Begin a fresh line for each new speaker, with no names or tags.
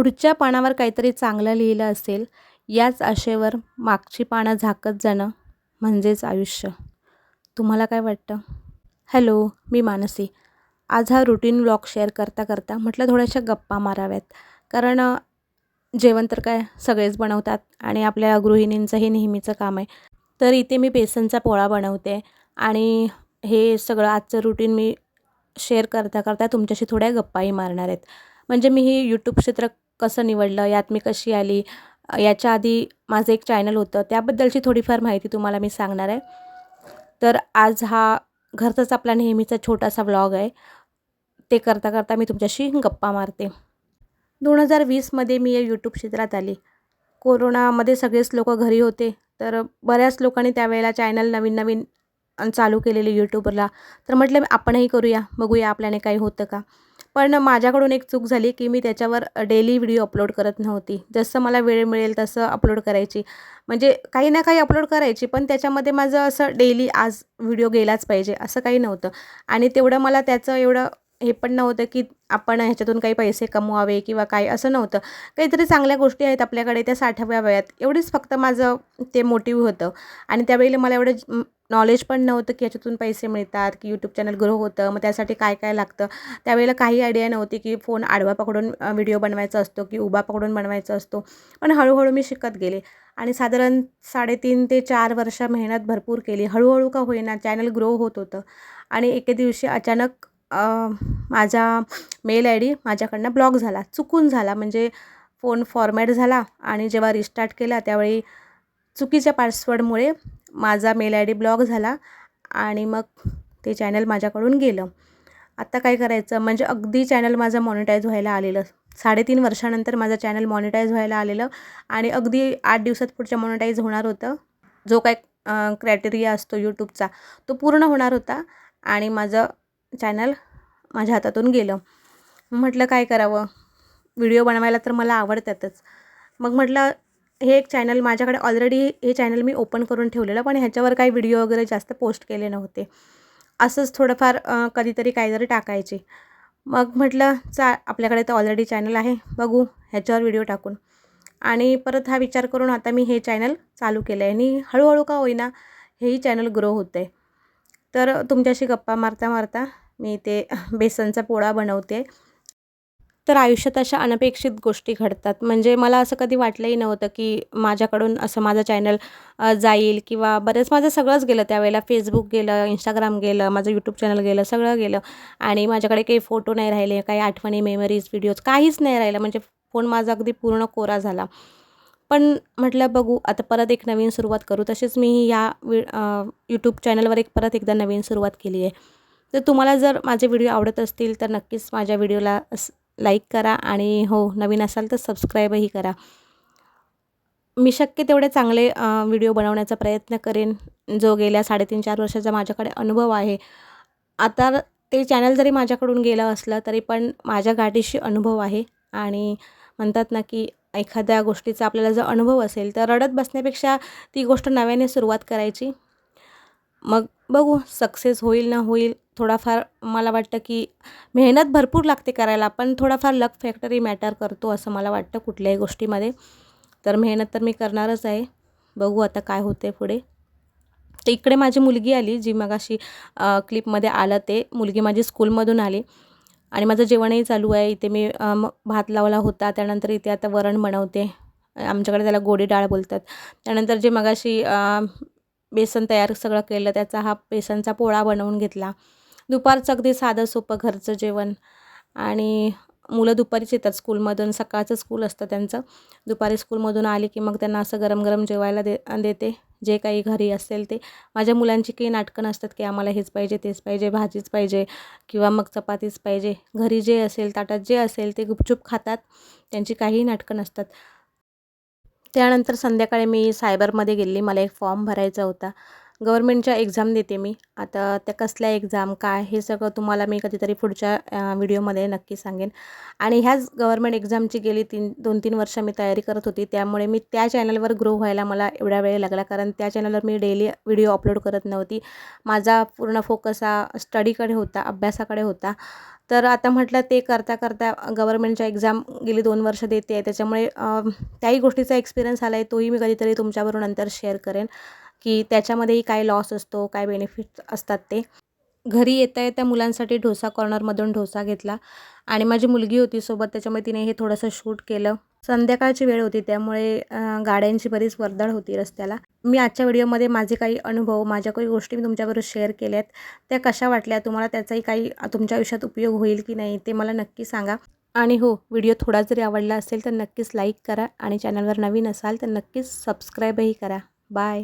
पुढच्या पानावर काहीतरी चांगलं लिहिलं असेल याच आशेवर मागची पानं झाकत जाणं म्हणजेच आयुष्य. तुम्हाला काय वाटतं? हॅलो मी मानसी. आज हा रुटीन ब्लॉग शेअर करता करता म्हटलं थोड्याशा गप्पा माराव्यात. कारण जेवण तर काय सगळेच बनवतात आणि आपल्या गृहिणींचं हे नेहमीचं काम आहे. तर इथे मी बेसनचा पोळा बनवते आणि हे सगळं आजचं रुटीन मी शेअर करता करता तुमच्याशी थोड्या गप्पाही मारणार आहेत. म्हणजे मी हे यूट्यूब क्षेत्र कसं निवडलं यात मी कशी आली? याच्या आधी माझं एक चॅनल होतं त्याबद्दलची थोडीफार माहिती तुम्हाला मी सांगणार आहे. तर आज हा घरचाच आपला नेहमीचा छोटासा व्लॉग आहे. ते करता करता मी तुमच्याशी गप्पा मारते. दोन हजार वीसमध्ये मी या यूट्यूब क्षेत्रात आली. कोरोनामध्ये सगळेच लोक घरी होते तर बऱ्याच लोकांनी त्यावेळेला चॅनल नवीन नवीन चालू केलेले यूट्यूबला तर म्हटलं आपणही करूया बघूया आपल्याने काही होतं का? पण माझ्याकडून एक चूक झाली की मी त्याच्यावर डेली व्हिडिओ अपलोड करत नव्हती. जसं मला वेळ मिळेल तसं अपलोड करायची. म्हणजे काही ना काही अपलोड करायची पण त्याच्यामध्ये माझं असं डेली आज व्हिडिओ गेलाच पाहिजे असं काही नव्हतं. आणि तेवढं मला त्याचं एवढं हे पण नव्हतं की आपण ह्याच्यातून काही पैसे कमवावे किंवा काय असं नव्हतं. काहीतरी चांगल्या गोष्टी आहेत आपल्याकडे त्या साठवाव्यात एवढीच फक्त माझं ते मोटिव्ह होतं. आणि त्यावेळेला मला एवढं नॉलेज पण नव्हतं की ह्याच्यातून पैसे मिळतात की यूट्यूब चॅनल ग्रो होतं मग त्यासाठी काय काय लागतं. त्यावेळेला काही आयडिया नव्हती की फोन आडवा पकडून व्हिडिओ बनवायचा असतो की उभा पकडून बनवायचा असतो. पण हळूहळू मी शिकत गेले. आणि साधारण साडेतीन ते चार वर्ष मेहनत भरपूर केली. हळूहळू का होईना चॅनल ग्रो होत होतं. आणि एके दिवशी अचानक माझा मेल आय डी माझ्याकडनं ब्लॉक झाला चुकून झाला. म्हणजे फोन फॉर्मॅट झाला आणि जेव्हा रिस्टार्ट केला त्यावेळी चुकीच्या पासवर्डमुळे माझा मेल आय डी ब्लॉक झाला आणि मग ते चॅनल माझ्याकडून गेलं. आत्ता काय करायचं? म्हणजे अगदी चॅनल माझं मॉनिटाईज व्हायला आलेलं. साडेतीन वर्षानंतर माझं चॅनल मॉनिटाईज व्हायला आलेलं आणि अगदी आठ दिवसात पुढच्या मॉनिटाईज होणार होतं. जो काय क्रायटेरिया असतो यूट्यूबचा तो पूर्ण होणार होता आणि माझं चॅनल माझ्या हातातून गेलं. म्हटलं काय करावं? व्हिडिओ बनवायला तर मला आवडतातच. मग म्हटलं हे एक चॅनल माझ्याकडे ऑलरेडी हे चॅनल मी ओपन करून ठेवलेलं पण ह्याच्यावर काही व्हिडिओ वगैरे जास्त पोस्ट केले नव्हते. असंच थोडंफार कधीतरी काहीतरी टाकायचे. मग म्हटलं चा आपल्याकडे तर ऑलरेडी चॅनल आहे बघू ह्याच्यावर व्हिडिओ टाकून. आणि परत हा विचार करून आता मी हे चॅनल चालू केलं आहे आणि हळूहळू का होईना हेही चॅनल ग्रो होतं आहे तर तुमच्याशी गप्पा मारता मारता मी ते बेसनचा पोळा बनवते. तर आयुष्यात अशा अनपेक्षित गोष्टी घडतात. म्हणजे मला असं कधी वाटलंही नव्हतं की माझ्याकडून असं माझं चॅनल जाईल किंवा बरेच माझं सगळंच गेलं त्यावेळेला. फेसबुक गेलं इंस्टाग्राम गेलं माझं यूट्यूब चॅनल गेलं सगळं गेलं. आणि माझ्याकडे काही फोटो नाही राहिले काही आठवणी मेमरीज व्हिडिओज काहीच नाही राहिलं. म्हणजे फोन माझा अगदी पूर्ण कोरा झाला. पण म्हटलं बघू आता परत एक नवीन सुरुवात करू. तसेच मी या वि यूट्यूब चॅनलवर एक परत एकदा नवीन सुरुवात केली आहे. तर तुम्हाला जर माझे व्हिडिओ आवडत असतील तर नक्कीच माझ्या व्हिडिओला लाईक करा आणि हो नवीन असाल तर सबस्क्राईबही करा. मी शक्य तेवढे चांगले व्हिडिओ बनवण्याचा प्रयत्न करेन जो गेल्या साडेतीन चार वर्षाचा माझ्याकडे अनुभव आहे. आता ते चॅनल जरी माझ्याकडून गेलं असलं तरी पण माझ्या गाठीशी अनुभव आहे आणि म्हणतात ना की एखाद्या गोष्टीचा आपल्याला जर अनुभव असेल तर रडत बसण्यापेक्षा ती गोष्ट नव्याने सुरुवात करायची. मग बघू सक्सेस होईल ना होईल. थोडाफार मला वाटतं की मेहनत भरपूर लागते करायला पण थोडाफार लक फॅक्टरी मॅटर करतो असं मला वाटतं कुठल्याही गोष्टीमध्ये. तर मेहनत तर मी करणारच आहे. बघू आता काय होते पुढे. तर इकडे माझी मुलगी आली जी मगाशी क्लिपमध्ये आलं ते. मुलगी माझी स्कूलमधून आली. आणि माझं जेवणही चालू आहे. इथे मी भात लावला होता. त्यानंतर इथे आता वरण बनवते. आमच्याकडे त्याला गोडी डाळ बोलतात. त्यानंतर जे मगाशी बेसन तयार सगळं केलं त्याचा हा बेसनचा पोळा बनवून घेतला. दुपारचं अगदी साधं सोपं घरचं जेवण. आणि मुलं दुपारीच येतात स्कूलमधून सकाळचं स्कूल असतं त्यांचं. दुपारी स्कूलमधून आली की मग त्यांना असं गरम गरम जेवायला दे देते. जे काही घरी असेल ते. माझ्या मुलांची काही नाटकं नसतात की आम्हाला हेच पाहिजे तेच पाहिजे भाजीच पाहिजे किंवा मग चपातीच पाहिजे. घरी जे असेल ताटात जे असेल ते गुपचूप खातात. त्यांची काहीही नाटकं नसतात. त्यानंतर संध्याकाळी मी सायबरमध्ये गेली. मला एक फॉर्म भरायचा होता. गव्हर्मेंटच्या एक्झाम देते मी. आता त्या कसल्या एक्झाम काय हे सगळं तुम्हाला मी कधीतरी पुढच्या व्हिडिओमध्ये नक्की सांगेन. आणि ह्याच गव्हर्मेंट एक्झामची गेली तीन दोन तीन वर्ष मी तयारी करत होती. त्यामुळे मी त्या चॅनलवर ग्रो व्हायला मला एवढा वेळ लागला कारण त्या चॅनलवर मी डेली व्हिडिओ अपलोड करत नव्हती. माझा पूर्ण फोकस हा स्टडीकडे होता अभ्यासाकडे होता. तर आता म्हटलं ते करता करता गव्हर्मेंटच्या एक्झाम गेली दोन वर्ष देते. आहे त्याच्यामुळे त्याही गोष्टीचा एक्सपिरियन्स आला आहे तोही मी कधीतरी तुमच्याबरोबर नंतर शेअर करेन. की त्याच्यामध्येही काय लॉस असतो काय बेनिफिट्स असतात ते. घरी येता येत्या मुलांसाठी ढोसा कॉर्नरमधून ढोसा घेतला. आणि माझी मुलगी होती सोबत त्याच्यामुळे तिने हे थोडंसं शूट केलं. संध्याकाळची वेळ होती त्यामुळे गाड्यांची बरीच वर्दळ होती रस्त्याला. मी आजच्या व्हिडिओमध्ये माझे काही अनुभव माझ्या काही गोष्टी मी तुमच्याबरोबर शेअर केल्यात. त्या कशा वाटल्या तुम्हाला त्याचाही काही तुमच्या आयुष्यात उपयोग होईल की नाही ते मला नक्की सांगा. आणि हो व्हिडिओ थोडा जरी आवडला असेल तर नक्कीच लाईक करा. आणि चॅनलवर नवीन असाल तर नक्कीच सबस्क्राईबही करा. बाय